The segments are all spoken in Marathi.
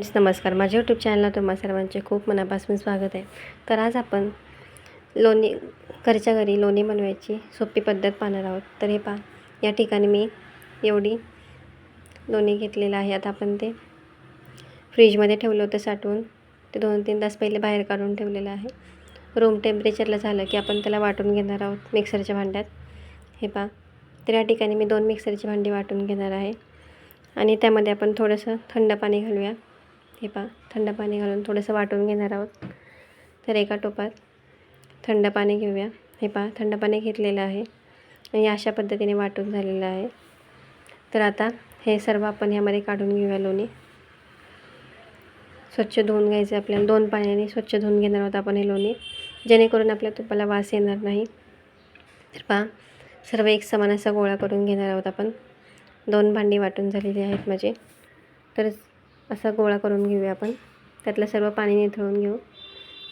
फ्रेंड्स नमस्कार. माझ्या यूट्यूब चॅनलला तुम्हा सर्वांचे खूप मनापासून स्वागत आहे. तर आज आपण लोणी घरच्या घरी लोणी बनवायची सोपी पद्धत पाहणार आहोत. तर हे पहा या ठिकाणी मी एवढी लोणी घेतलेलं आहे. आता आपण ते फ्रीजमध्ये ठेवलं होतं साठवून. ते दोन तीन तास पहिले बाहेर काढून ठेवलेलं आहे. रूम टेम्परेचरला झालं की आपण त्याला वाटून घेणार आहोत मिक्सरच्या भांड्यात. हे पहा तर या ठिकाणी मी दोन मिक्सरची भांडी वाटून घेणार आहे. आणि त्यामध्ये आपण थोडंसं थंड पाणी घालूया. हे पहा थंड पाणी घालून थोडंसं वाटून घेणार आहोत. तर एका टोपात थंड पाणी घेऊया. हे पहा थंड पाणी घेतलेलं आहे आणि अशा पद्धतीने वाटून झालेलं आहे. तर आता हे सर्व आपण ह्यामध्ये काढून घेऊया लोणी. स्वच्छ धुवून घ्यायचे आपल्याला. दोन पाण्याने स्वच्छ धुवून घेणार आहोत आपण हे लोणी. जेणेकरून आपल्या तुपाला वास येणार नाही. तर पहा सर्व एक समान असा गोळा करून घेणार आहोत आपण. दोन भांडी वाटून झालेली आहेत माझे. तर असा गोळा करून घेऊया आपण. त्यातलं सर्व पाणी निथळून घेऊ.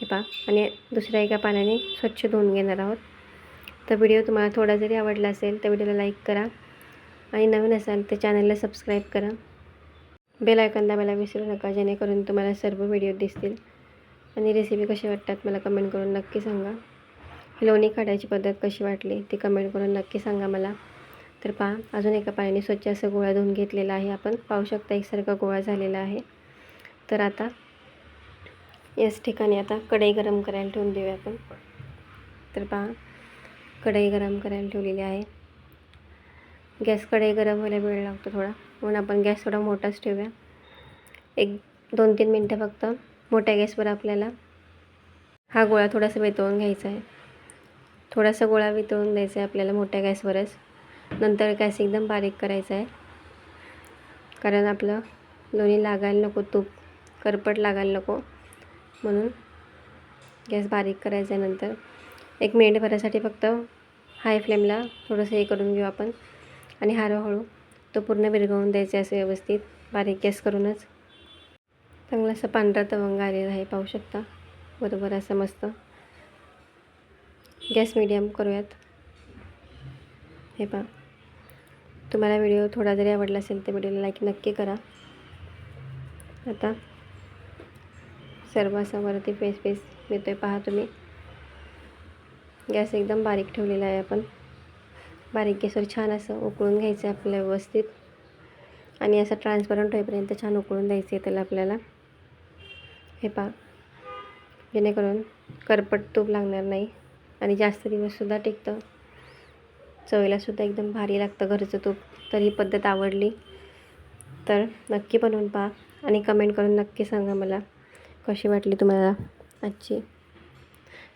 हे पहा. आणि दुसऱ्या एका पाण्याने स्वच्छ धुवून घेणार आहोत. तर व्हिडिओ तुम्हाला थोडा जरी आवडला असेल तर व्हिडिओला लाईक करा. आणि नवीन असाल तर चॅनलला सबस्क्राईब करा. बेल आयकॉन दाबायला विसरू नका जेणेकरून तुम्हाला सर्व व्हिडिओ दिसतील. आणि रेसिपी कशी वाटतात मला कमेंट करून नक्की सांगा. लोणी काढायची पद्धत कशी वाटली ती कमेंट करून नक्की सांगा मला. तर पहा अजून एका पाण्याने स्वच्छ असं गोळा धुवून घेतलेला आहे. आपण पाहू शकता एकसारखा गोळा झालेला आहे. तर आता याच ठिकाणी आता कढई गरम करायला ठेवून देऊया आपण. तर पहा कढई गरम करायला ठेवलेली आहे. गॅस कढई गरम व्हायला वेळ लागतो थोडा. म्हणून आपण गॅस थोडा मोठाच ठेवूया. एक दोन तीन मिनटं फक्त मोठ्या गॅसवर आपल्याला हा गोळा थोडासा वितळून घ्यायचा आहे. थोडासा गोळा वितळून द्यायचा आहे आपल्याला मोठ्या गॅसवरच. नंतर गॅस एकदम बारीक करायचा आहे. कारण आपलं लोणी लागायला नको तूप करपट लागायला नको. म्हणून गॅस बारीक करायचा आहे नंतर. एक मिनिटभरासाठी फक्त हाय फ्लेमला थोडंसं हे करून घेऊ आपण. आणि हळूहळू तो पूर्ण विरघळून द्यायचा असं व्यवस्थित. बारीक गॅस करूनच. चांगला असा पांढरा तवंग आलेला आहे पाहू शकता. बरोबर असं मस्त. गॅस मिडियम करूयात. हे पहा. तुम्हाला व्हिडिओ थोडा जरी आवडला असेल तर व्हिडिओला लाईक नक्की करा. आता सर्व असा वरती फेस फेस येतो आहे पहा तुम्ही. गॅस एकदम बारीक ठेवलेला आहे आपण. बारीक गॅसवर छान असं उकळून घ्यायचं आहे आपल्याला व्यवस्थित. आणि असं ट्रान्सपरंट होईपर्यंत छान उकळून द्यायचं आहे त्याला आपल्याला. हे पहा. जेणेकरून करपट तूप लागणार नाही. आणि जास्त दिवससुद्धा टिकतं. चवीलासुद्धा एकदम भारी लागतं घरचं तूप. तर ही पद्धत आवडली. तर नक्की बनवून पहा आणि कमेंट करून नक्की सांगा मला कशी वाटली तुम्हाला आजची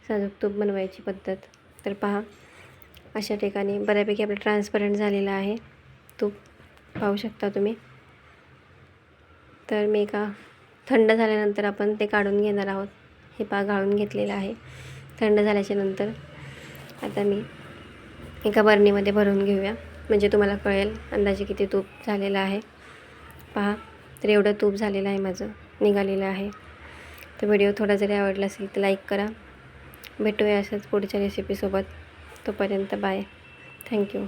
साजूक तूप बनवायची पद्धत. तर पहा अशा ठिकाणी बऱ्यापैकी आपलं ट्रान्सपरंट झालेलं आहे तूप. पाहू शकता तुम्ही. तर मी एका थंड झाल्यानंतर आपण ते काढून घेणार आहोत. हे पा गाळून घेतलेलं आहे. थंड झाल्याच्यानंतर आता मी एका बरणीमध्ये भरून घेऊया. म्हणजे तुम्हाला कळेल अंदाजे किती तूप झालेलं आहे. पहा तर एवढं तूप झालेलं आहे माझं. निघालेलं आहे. तर व्हिडिओ थोडा जरी आवडला असेल तर लाईक करा. भेटूया असंच पुढच्या रेसिपीसोबत तोपर्यंत बाय. थँक्यू